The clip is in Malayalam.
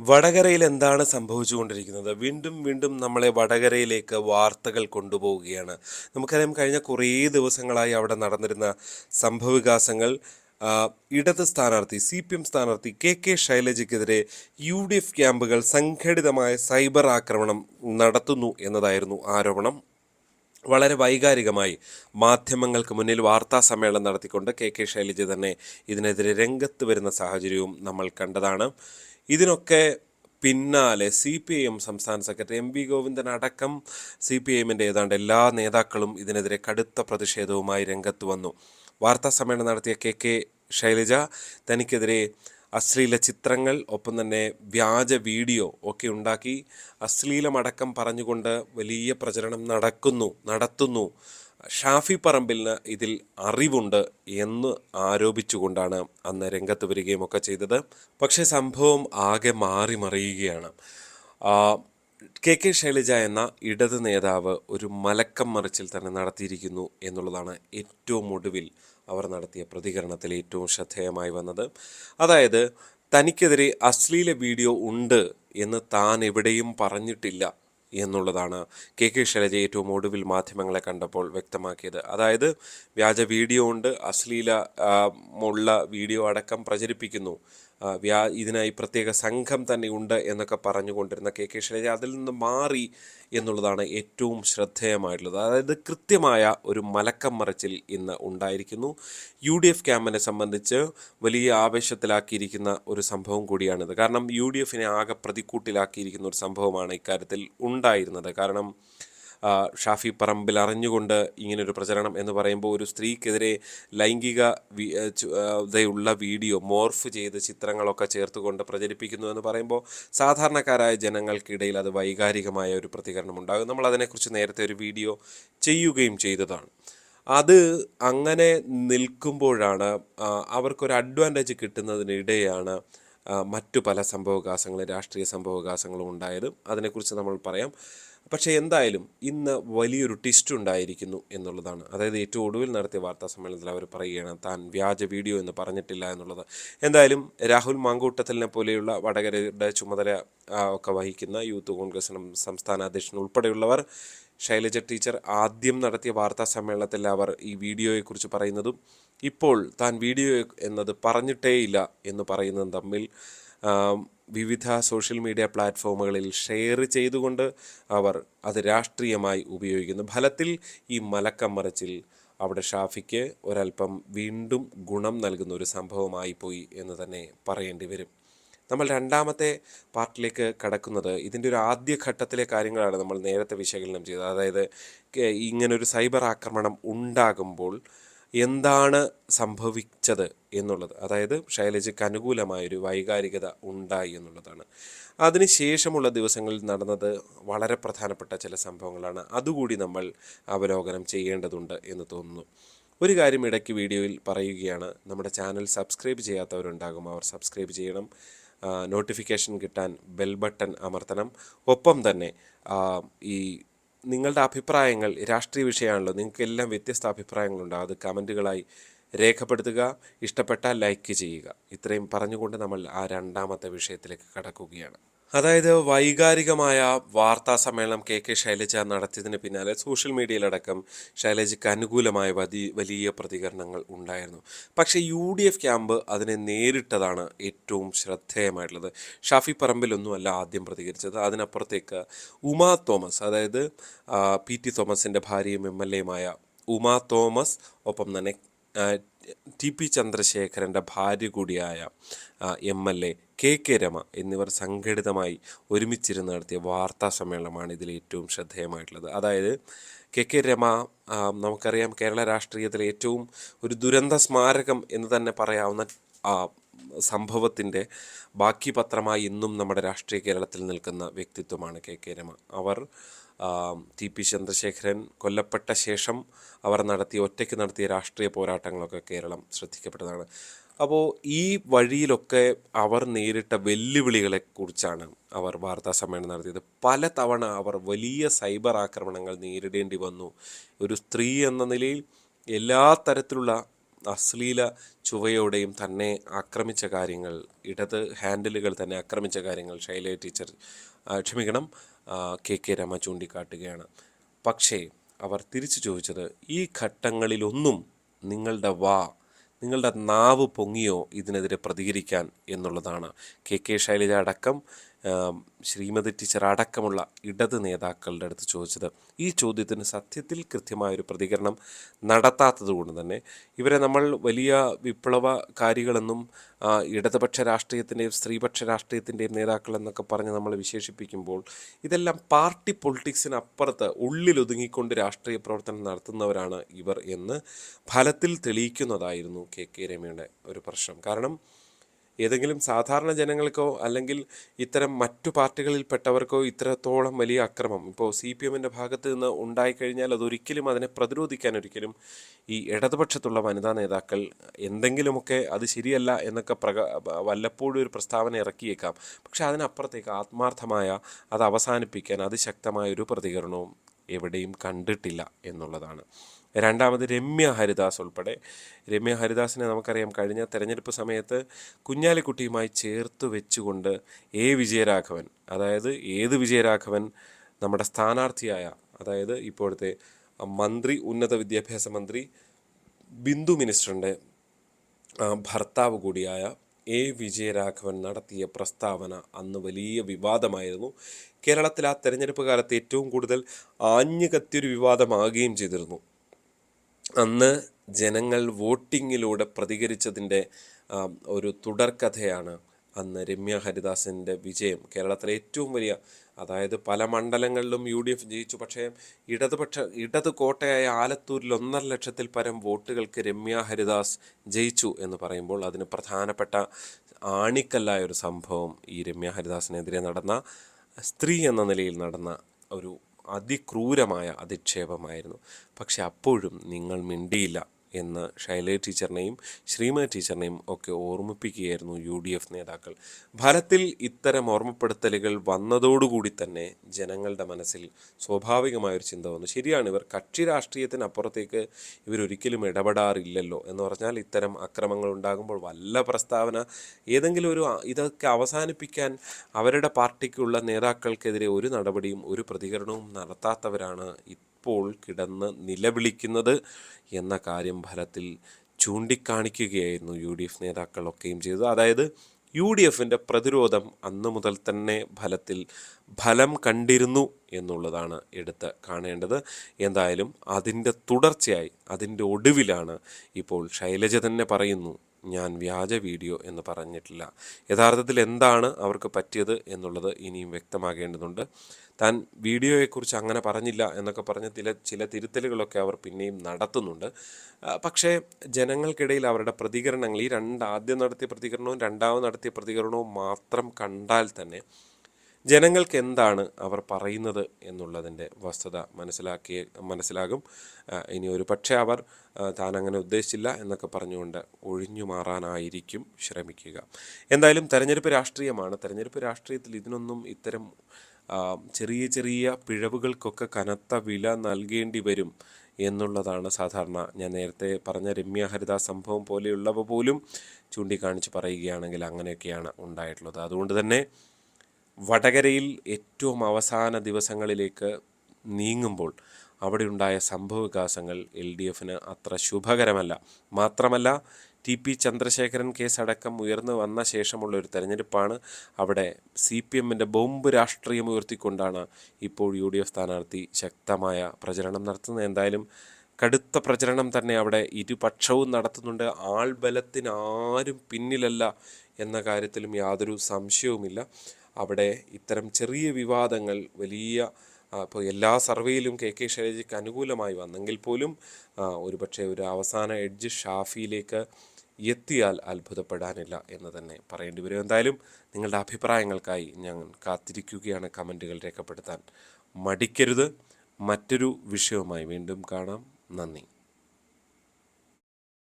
വടകരയിൽ എന്താണ് സംഭവിച്ചുകൊണ്ടിരിക്കുന്നത്? വീണ്ടും വീണ്ടും നമ്മളെ വടകരയിലേക്ക് വാർത്തകൾ കൊണ്ടുപോവുകയാണ്. നമുക്കറിയാം കഴിഞ്ഞ കുറേ ദിവസങ്ങളായി അവിടെ നടന്നിരുന്ന സംഭവവികാസങ്ങൾ ഇടത് സ്ഥാനാർത്ഥി സി പി എം സ്ഥാനാർത്ഥി കെ കെ ശൈലജയ്ക്കെതിരെ യു ഡി എഫ് ക്യാമ്പുകൾ സംഘടിതമായ സൈബർ ആക്രമണം നടത്തുന്നു എന്നതായിരുന്നു ആരോപണം. വളരെ വൈകാരികമായി മാധ്യമങ്ങൾക്ക് മുന്നിൽ വാർത്താ സമ്മേളനം നടത്തിക്കൊണ്ട് കെ കെ ശൈലജ തന്നെ ഇതിനെതിരെ രംഗത്ത് വരുന്ന സാഹചര്യവും നമ്മൾ കണ്ടതാണ്. ഇതിനൊക്കെ പിന്നാലെ സി പി ഐ എം സംസ്ഥാന സെക്രട്ടറി എം വി ഗോവിന്ദൻ അടക്കം സി പി ഐ എമ്മിന്റെ ഏതാണ്ട് എല്ലാ നേതാക്കളും ഇതിനെതിരെ കടുത്ത പ്രതിഷേധവുമായി രംഗത്ത് വന്നു. വാർത്താ സമ്മേളനം നടത്തിയ കെ കെ ശൈലജ തനിക്കെതിരെ അശ്ലീല ചിത്രങ്ങൾ ഒപ്പം തന്നെ വ്യാജ വീഡിയോ ഒക്കെ ഉണ്ടാക്കി അശ്ലീലമടക്കം പറഞ്ഞുകൊണ്ട് വലിയ പ്രചരണം നടക്കുന്നു നടത്തുന്നു. ഷാഫി പറമ്പിലിന് ഇതിൽ അറിവുണ്ട് എന്ന് ആരോപിച്ചുകൊണ്ടാണ് അന്ന് രംഗത്ത് വരികയും ഒക്കെ ചെയ്തത്. പക്ഷേ സംഭവം ആകെ മാറി മറിയുകയാണ്. കെ കെ ശൈലജ എന്ന ഇടത് നേതാവ് ഒരു മലക്കം മറിച്ചിൽ തന്നെ നടത്തിയിരിക്കുന്നു എന്നുള്ളതാണ് ഏറ്റവും ഒടുവിൽ അവർ നടത്തിയ പ്രതികരണത്തിൽ ഏറ്റവും ശ്രദ്ധേയമായി വന്നത്. അതായത് തനിക്കെതിരെ അശ്ലീല വീഡിയോ ഉണ്ട് എന്ന് താൻ എവിടെയും പറഞ്ഞിട്ടില്ല. എന്നുള്ളതാണ് കെ കെ ശൈലജ ഏറ്റവും ഒടുവിൽ മാധ്യമങ്ങളെ കണ്ടപ്പോൾ വ്യക്തമാക്കിയത്. അതായത് വ്യാജ വീഡിയോ ഉണ്ട് അശ്ലീല ഉള്ള വീഡിയോ അടക്കം പ്രചരിപ്പിക്കുന്നു. വ്യാ ഇതിനായി പ്രത്യേക സംഘം തന്നെ ഉണ്ട് എന്നൊക്കെ പറഞ്ഞുകൊണ്ടിരുന്ന കെ കെ ശൈലജ അതിൽ നിന്ന് മാറി എന്നുള്ളതാണ് ഏറ്റവും ശ്രദ്ധേയമായിട്ടുള്ളത്. അതായത് കൃത്യമായ ഒരു മലക്കം മറിച്ചിൽ ഇന്ന് ഉണ്ടായിരിക്കുന്നു. യു ഡി എഫ് ക്യാമ്പിനെ സംബന്ധിച്ച് വലിയ ആവേശത്തിലാക്കിയിരിക്കുന്ന ഒരു സംഭവം കൂടിയാണിത്. കാരണം യു ഡി എഫിനെ ആകെ പ്രതിക്കൂട്ടിലാക്കിയിരിക്കുന്ന ഒരു സംഭവമാണ് ഇക്കാര്യത്തിൽ ഉണ്ടായിരുന്നത്. കാരണം ഷാഫി പറമ്പിൽ അറിഞ്ഞുകൊണ്ട് ഇങ്ങനൊരു പ്രചരണം എന്ന് പറയുമ്പോൾ ഒരു സ്ത്രീക്കെതിരെ ലൈംഗിക ഉള്ള വീഡിയോ മോർഫ് ചെയ്ത് ചിത്രങ്ങളൊക്കെ ചേർത്തുകൊണ്ട് പ്രചരിപ്പിക്കുന്നു എന്ന് പറയുമ്പോൾ സാധാരണക്കാരായ ജനങ്ങൾക്കിടയിൽ അത് വൈകാരികമായ ഒരു പ്രതികരണം ഉണ്ടാകും. നമ്മൾ അതിനെക്കുറിച്ച് നേരത്തെ ഒരു വീഡിയോ ചെയ്യുകയും ചെയ്തതാണ്. അത് അങ്ങനെ നിൽക്കുമ്പോഴാണ് അവർക്കൊരു അഡ്വാന്റേജ് കിട്ടുന്നതിനിടെയാണ് മറ്റു പല സംഭവവികാസങ്ങളും രാഷ്ട്രീയ സംഭവവികാസങ്ങളും ഉണ്ടായത്. അതിനെക്കുറിച്ച് നമ്മൾ പറയാം. പക്ഷേ എന്തായാലും ഇന്ന് വലിയൊരു ട്വിസ്റ്റ് ഉണ്ടായിരിക്കുന്നു എന്നുള്ളതാണ്. അതായത് ഏറ്റവും ഒടുവിൽ നടത്തിയ വാർത്താ സമ്മേളനത്തിൽ അവർ പറയുകയാണ് താൻ വ്യാജ വീഡിയോ എന്ന് പറഞ്ഞിട്ടില്ല എന്നുള്ളത്. എന്തായാലും രാഹുൽ മാങ്കൂട്ടത്തലിനെ പോലെയുള്ള വടകരയുടെ ചുമതല ഒക്കെ വഹിക്കുന്ന യൂത്ത് കോൺഗ്രസ് സംസ്ഥാന അധ്യക്ഷൻ ഉൾപ്പെടെയുള്ളവർ ശൈലജ ടീച്ചർ ആദ്യം നടത്തിയ വാർത്താ സമ്മേളനത്തിൽ അവർ ഈ വീഡിയോയെക്കുറിച്ച് പറയുന്നതും ഇപ്പോൾ താൻ വീഡിയോ എന്നത് പറഞ്ഞിട്ടേയില്ല എന്ന് പറയുന്നതും തമ്മിൽ വിവിധ സോഷ്യൽ മീഡിയ പ്ലാറ്റ്ഫോമുകളിൽ ഷെയർ ചെയ്തുകൊണ്ട് അവർ അത് രാഷ്ട്രീയമായി ഉപയോഗിക്കുന്നു. ഫലത്തിൽ ഈ മലക്കം മറിച്ചിൽ അവിടെ ഷാഫിക്ക് ഒരല്പം വീണ്ടും ഗുണം നൽകുന്ന ഒരു സംഭവമായി പോയി എന്ന് തന്നെ പറയേണ്ടി വരും. നമ്മൾ രണ്ടാമത്തെ പാർട്ടിലേക്ക് കടക്കുന്നത് ഇതിന്റെ ഒരു ആദ്യഘട്ടത്തിലെ കാര്യങ്ങളാണ് നമ്മൾ നേരത്തെ വിശകലനം ചെയ്തത്. അതായത് ഇങ്ങനൊരു സൈബർ ആക്രമണം ഉണ്ടാകുമ്പോൾ എന്താണ് സംഭവിച്ചത് എന്നുള്ളത്. അതായത് ശൈലജയ്ക്ക് അനുകൂലമായൊരു വൈകാരികത ഉണ്ടായി എന്നുള്ളതാണ്. അതിനുശേഷമുള്ള ദിവസങ്ങളിൽ നടന്നത് വളരെ പ്രധാനപ്പെട്ട ചില സംഭവങ്ങളാണ്. അതുകൂടി നമ്മൾ അവലോകനം ചെയ്യേണ്ടതുണ്ട് എന്ന് തോന്നുന്നു. ഒരു കാര്യം ഇടയ്ക്ക് വീഡിയോയിൽ പറയുകയാണ്. നമ്മുടെ ചാനൽ സബ്സ്ക്രൈബ് ചെയ്യാത്തവരുണ്ടാകും. അവർ സബ്സ്ക്രൈബ് ചെയ്യണം. നോട്ടിഫിക്കേഷൻ കിട്ടാൻ ബെൽ ബട്ടൺ അമർത്തണം. ഒപ്പം തന്നെ ഈ നിങ്ങളുടെ അഭിപ്രായങ്ങൾ രാഷ്ട്രീയ വിഷയമാണല്ലോ. നിങ്ങൾക്ക് എല്ലാം വ്യത്യസ്ത അഭിപ്രായങ്ങളുണ്ട്. അത് കമന്റുകളായി രേഖപ്പെടുത്തുക ഇഷ്ടപ്പെട്ടാൽ ലൈക്ക് ചെയ്യുക. ഇത്രയും പറഞ്ഞുകൊണ്ട് നമ്മൾ ആ രണ്ടാമത്തെ വിഷയത്തിലേക്ക് കടക്കുകയാണ്. അതായത് വൈകാരികമായ വാർത്താ സമ്മേളനം കെ കെ ശൈലജ നടത്തിയതിന് പിന്നാലെ സോഷ്യൽ മീഡിയയിലടക്കം ശൈലജയ്ക്ക് അനുകൂലമായ വതി വലിയ പ്രതികരണങ്ങൾ ഉണ്ടായിരുന്നു. പക്ഷേ യു ഡി എഫ് ക്യാമ്പ് അതിനെ നേരിട്ടതാണ് ഏറ്റവും ശ്രദ്ധേയമായിട്ടുള്ളത്. ഷാഫി പറമ്പിലൊന്നുമല്ല ആദ്യം പ്രതികരിച്ചത്. അതിനപ്പുറത്തേക്ക് ഉമാ തോമസ് അതായത് പി ടി തോമസിന്റെ ഭാര്യയും എം എൽ എയുമായ ഉമാ തോമസ് ഒപ്പം തന്നെ ടി പി ചന്ദ്രശേഖരന്റെ ഭാര്യ കൂടിയായ M L A K K Rema എന്നിവർ സംഘടിതമായി ഒരുമിച്ചിരുന്ന് നടത്തിയ വാർത്താ സമ്മേളനമാണ് ഇതിൽ ഏറ്റവും ശ്രദ്ധേയമായിട്ടുള്ളത്. അതായത് കെ കെ രമ നമുക്കറിയാം കേരള രാഷ്ട്രീയത്തിലെ ഏറ്റവും ഒരു ദുരന്ത സ്മാരകം എന്ന് തന്നെ പറയാവുന്ന സംഭവത്തിന്റെ ബാക്കി പത്രമായി ഇന്നും നമ്മുടെ രാഷ്ട്രീയ കേരളത്തിൽ നിൽക്കുന്ന വ്യക്തിത്വമാണ് കെ കെ രമ. അവർ ടി പി ചന്ദ്രശേഖരൻ കൊല്ലപ്പെട്ട ശേഷം അവർ നടത്തിയ ഒറ്റയ്ക്ക് നടത്തിയ രാഷ്ട്രീയ പോരാട്ടങ്ങളൊക്കെ കേരളം ശ്രദ്ധിക്കപ്പെട്ടതാണ്. അപ്പോൾ ഈ വഴിയിലൊക്കെ അവർ നേരിട്ട വെല്ലുവിളികളെക്കുറിച്ചാണ് അവർ വാർത്താ സമ്മേളനം നടത്തിയത്. പല തവണ അവർ വലിയ സൈബർ ആക്രമണങ്ങൾ നേരിടേണ്ടി വന്നു. ഒരു സ്ത്രീ എന്ന നിലയിൽ എല്ലാ തരത്തിലുള്ള അശ്ലീല ചുവയോടെയും തന്നെ ആക്രമിച്ച കാര്യങ്ങൾ ഇടത് ഹാൻഡിലുകൾ തന്നെ ആക്രമിച്ച കാര്യങ്ങൾ ശൈലജ ടീച്ചർ ക്ഷമിക്കണം കെ കെ രമ ചൂണ്ടിക്കാട്ടുകയാണ്. പക്ഷേ അവർ തിരിച്ചു ചോദിച്ചത് ഈ ഘട്ടങ്ങളിലൊന്നും നിങ്ങളുടെ വാ നിങ്ങളുടെ നാവ് പൊങ്ങിയോ ഇതിനെതിരെ പ്രതികരിക്കാൻ? എന്നുള്ളതാണ്. കെ കെ ശൈലജ അടക്കം ശ്രീമതി ടീച്ചർ അടക്കമുള്ള ഇടത് നേതാക്കളുടെ അടുത്ത് ചോദിച്ചത് ഈ ചോദ്യത്തിന് സത്യത്തിൽ കൃത്യമായൊരു പ്രതികരണം നടത്താത്തത് കൊണ്ട് തന്നെ ഇവരെ നമ്മൾ വലിയ വിപ്ലവകാരികളെന്നും ഇടതുപക്ഷ രാഷ്ട്രീയത്തിന്റെയും സ്ത്രീപക്ഷ രാഷ്ട്രീയത്തിന്റെയും നേതാക്കളെന്നൊക്കെ പറഞ്ഞ് നമ്മൾ വിശേഷിപ്പിക്കുമ്പോൾ ഇതെല്ലാം പാർട്ടി പൊളിറ്റിക്സിനപ്പുറത്ത് ഉള്ളിലൊതുങ്ങിക്കൊണ്ട് രാഷ്ട്രീയ പ്രവർത്തനം നടത്തുന്നവരാണ് ഇവർ എന്ന് ഫലത്തിൽ തെളിയിക്കുന്നതായിരുന്നു കെ കെ രമയുടെ ഒരു പ്രശ്നം. കാരണം ഏതെങ്കിലും സാധാരണ ജനങ്ങൾക്കോ അല്ലെങ്കിൽ ഇത്തരം മറ്റു പാർട്ടികളിൽപ്പെട്ടവർക്കോ ഇത്രത്തോളം വലിയ അക്രമം. ഇപ്പോൾ സി പി എമ്മിന്റെ ഭാഗത്ത് നിന്ന് ഉണ്ടായിക്കഴിഞ്ഞാൽ അതൊരിക്കലും അതിനെ പ്രതിരോധിക്കാൻ ഒരിക്കലും ഈ ഇടതുപക്ഷത്തുള്ള വനിതാ നേതാക്കൾ എന്തെങ്കിലുമൊക്കെ അത് ശരിയല്ല എന്നൊക്കെ പ്രക വല്ലപ്പോഴും ഒരു പ്രസ്താവന ഇറക്കിയേക്കാം. പക്ഷെ അതിനപ്പുറത്തേക്ക് ആത്മാർത്ഥമായ അത് അവസാനിപ്പിക്കാൻ അതിശക്തമായ ഒരു പ്രതികരണവും എവിടെയും കണ്ടിട്ടില്ല എന്നുള്ളതാണ്. രണ്ടാമത് രമ്യ ഹരിദാസ് ഉൾപ്പെടെ. രമ്യ ഹരിദാസിനെ നമുക്കറിയാം കഴിഞ്ഞ തെരഞ്ഞെടുപ്പ് സമയത്ത് കുഞ്ഞാലിക്കുട്ടിയുമായി ചേർത്ത് വെച്ചുകൊണ്ട് എ വിജയരാഘവൻ അതായത് ഏത് വിജയരാഘവൻ നമ്മുടെ സ്ഥാനാർത്ഥിയായ അതായത് ഇപ്പോഴത്തെ മന്ത്രി ഉന്നത വിദ്യാഭ്യാസ മന്ത്രി ബിന്ദു മിനിസ്റ്ററിന്റെ ഭർത്താവ് കൂടിയായ എ. വിജയരാഘവൻ നടത്തിയ പ്രസ്താവന അന്ന് വലിയ വിവാദമായിരുന്നു. കേരളത്തിൽ ആ തെരഞ്ഞെടുപ്പ് കാലത്ത് ഏറ്റവും കൂടുതൽ ആഞ്ഞു കത്തിയൊരു വിവാദമാകുകയും ചെയ്തിരുന്നു. അന്ന് ജനങ്ങൾ വോട്ടിങ്ങിലൂടെ പ്രതികരിച്ചതിന്റെ ഒരു തുടർക്കഥയാണ് അന്ന് രമ്യ ഹരിദാസിന്റെ വിജയം. കേരളത്തിലെ ഏറ്റവും വലിയ അതായത് പല മണ്ഡലങ്ങളിലും യു ഡി എഫ് ജയിച്ചു. പക്ഷേ ഇടതുപക്ഷ ഇടത് കോട്ടയായ ആലത്തൂരിൽ ഒന്നര ലക്ഷത്തിൽ പരം വോട്ടുകൾക്ക് രമ്യ ഹരിദാസ് ജയിച്ചു എന്ന് പറയുമ്പോൾ അതിന് പ്രധാനപ്പെട്ട ആണിക്കല്ലായ ഒരു സംഭവം ഈ രമ്യ ഹരിദാസിനെതിരെ നടന്ന സ്ത്രീ എന്ന നിലയിൽ നടന്ന ഒരു അതിക്രൂരമായ അധിക്ഷേപമായിരുന്നു. പക്ഷെ അപ്പോഴും നിങ്ങൾ മിണ്ടിയില്ല. എന്ന് ഷൈല ടീച്ചറിനെയും ശ്രീമ ടീച്ചറിനെയും ഒക്കെ ഓർമ്മിപ്പിക്കുകയായിരുന്നു യു ഡി എഫ് നേതാക്കൾ. ഫലത്തിൽ ഇത്തരം ഓർമ്മപ്പെടുത്തലുകൾ വന്നതോടുകൂടി തന്നെ ജനങ്ങളുടെ മനസ്സിൽ സ്വാഭാവികമായൊരു ചിന്ത വന്നു. ശരിയാണ് ഇവർ കക്ഷി രാഷ്ട്രീയത്തിനപ്പുറത്തേക്ക് ഇവരൊരിക്കലും ഇടപെടാറില്ലല്ലോ എന്ന് പറഞ്ഞാൽ ഇത്തരം അക്രമങ്ങൾ ഉണ്ടാകുമ്പോൾ വല്ല പ്രസ്താവന ഏതെങ്കിലും ഒരു ഇതൊക്കെ അവസാനിപ്പിക്കാൻ അവരുടെ പാർട്ടിക്കുള്ള നേതാക്കൾക്കെതിരെ ഒരു നടപടിയും ഒരു പ്രതികരണവും നടത്താത്തവരാണ് ഇപ്പോൾ കിടന്ന് നിലവിളിക്കുന്നത് എന്ന കാര്യം ഫലത്തിൽ ചൂണ്ടിക്കാണിക്കുകയായിരുന്നു യു ഡി എഫ് നേതാക്കളൊക്കെയും ചെയ്തത്. അതായത് യു ഡി എഫിന്റെ പ്രതിരോധം അന്നു മുതൽ തന്നെ ഫലത്തിൽ ഫലം കണ്ടിരുന്നു എന്നുള്ളതാണ് എടുത്ത് കാണേണ്ടത്. എന്തായാലും അതിന്റെ തുടർച്ചയായി അതിന്റെ ഒടുവിലാണ് ഇപ്പോൾ ശൈലജ തന്നെ പറയുന്നു ഞാൻ വ്യാജ വീഡിയോ എന്ന് പറഞ്ഞിട്ടില്ല. യഥാർത്ഥത്തിൽ എന്താണ് അവർക്ക് പറ്റിയത് എന്നുള്ളത് ഇനിയും വ്യക്തമാകേണ്ടതുണ്ട്. താൻ വീഡിയോയെക്കുറിച്ച് അങ്ങനെ പറഞ്ഞില്ല എന്നൊക്കെ പറഞ്ഞ് ചില ചില തിരുത്തലുകളൊക്കെ അവർ പിന്നെയും നടത്തുന്നുണ്ട്. പക്ഷേ ജനങ്ങൾക്കിടയിൽ അവരുടെ പ്രതികരണങ്ങൾ ഈ രണ്ട് ആദ്യം നടത്തിയ പ്രതികരണവും രണ്ടാമത് നടത്തിയ പ്രതികരണവും മാത്രം കണ്ടാൽ തന്നെ ജനങ്ങൾക്ക് എന്താണ് അവർ പറയുന്നത് എന്നുള്ളതിന്റെ വസ്തുത മനസ്സിലാക്കിയ മനസ്സിലാകും. ഇനി ഒരു പക്ഷേ അവർ താൻ അങ്ങനെ ഉദ്ദേശിച്ചില്ല എന്നൊക്കെ പറഞ്ഞുകൊണ്ട് ഒഴിഞ്ഞു മാറാനായിരിക്കും ശ്രമിക്കുക. എന്തായാലും തെരഞ്ഞെടുപ്പ് രാഷ്ട്രീയമാണ്. തെരഞ്ഞെടുപ്പ് രാഷ്ട്രീയത്തിൽ ഇതിനൊന്നും ഇത്തരം ചെറിയ ചെറിയ പിഴവുകൾക്കൊക്കെ കനത്ത വില നൽകേണ്ടി വരും എന്നുള്ളതാണ് സാധാരണ. ഞാൻ നേരത്തെ പറഞ്ഞ രമ്യ ഹരിദാസ് സംഭവം പോലെയുള്ളവ പോലും ചൂണ്ടിക്കാണിച്ച് പറയുകയാണെങ്കിൽ അങ്ങനെയൊക്കെയാണ് ഉണ്ടായിട്ടുള്ളത്. അതുകൊണ്ട് തന്നെ വടകരയിൽ ഏറ്റവും അവസാന ദിവസങ്ങളിലേക്ക് നീങ്ങുമ്പോൾ അവിടെയുണ്ടായ സംഭവ സംഭവവികാസങ്ങൾ എൽ ഡി എഫിന് അത്ര ശുഭകരമല്ല. മാത്രമല്ല ടി പി ചന്ദ്രശേഖരൻ കേസ് അടക്കം ഉയർന്നു വന്ന ശേഷമുള്ള ഒരു തെരഞ്ഞെടുപ്പാണ്. അവിടെ സി പി എമ്മിന്റെ ബോംബ് രാഷ്ട്രീയം ഉയർത്തിക്കൊണ്ടാണ് ഇപ്പോൾ യു ഡി എഫ് സ്ഥാനാർത്ഥി ശക്തമായ പ്രചരണം നടത്തുന്നത്. എന്തായാലും കടുത്ത പ്രചരണം തന്നെ അവിടെ ഇരുപക്ഷവും നടത്തുന്നുണ്ട്. ആൾബലത്തിന് ആരും പിന്നിലല്ല എന്ന കാര്യത്തിലും യാതൊരു സംശയവുമില്ല. അവിടെ ഇത്തരം ചെറിയ വിവാദങ്ങൾ വലിയ ഇപ്പോൾ എല്ലാ സർവേയിലും കെ കെ ശൈലജയ്ക്ക് അനുകൂലമായി വന്നെങ്കിൽ പോലും ഒരുപക്ഷെ ഒരു അവസാന എഡ്ജ് ഷാഫിയിലേക്ക് എത്തിയാൽ അത്ഭുതപ്പെടാനില്ല എന്ന് തന്നെ പറയേണ്ടി വരും. എന്തായാലും നിങ്ങളുടെ അഭിപ്രായങ്ങൾക്കായി ഞാൻ കാത്തിരിക്കുകയാണ്. കമന്റുകൾ രേഖപ്പെടുത്താൻ മടിക്കരുത്. മറ്റൊരു വിഷയവുമായി വീണ്ടും കാണാം. നന്ദി.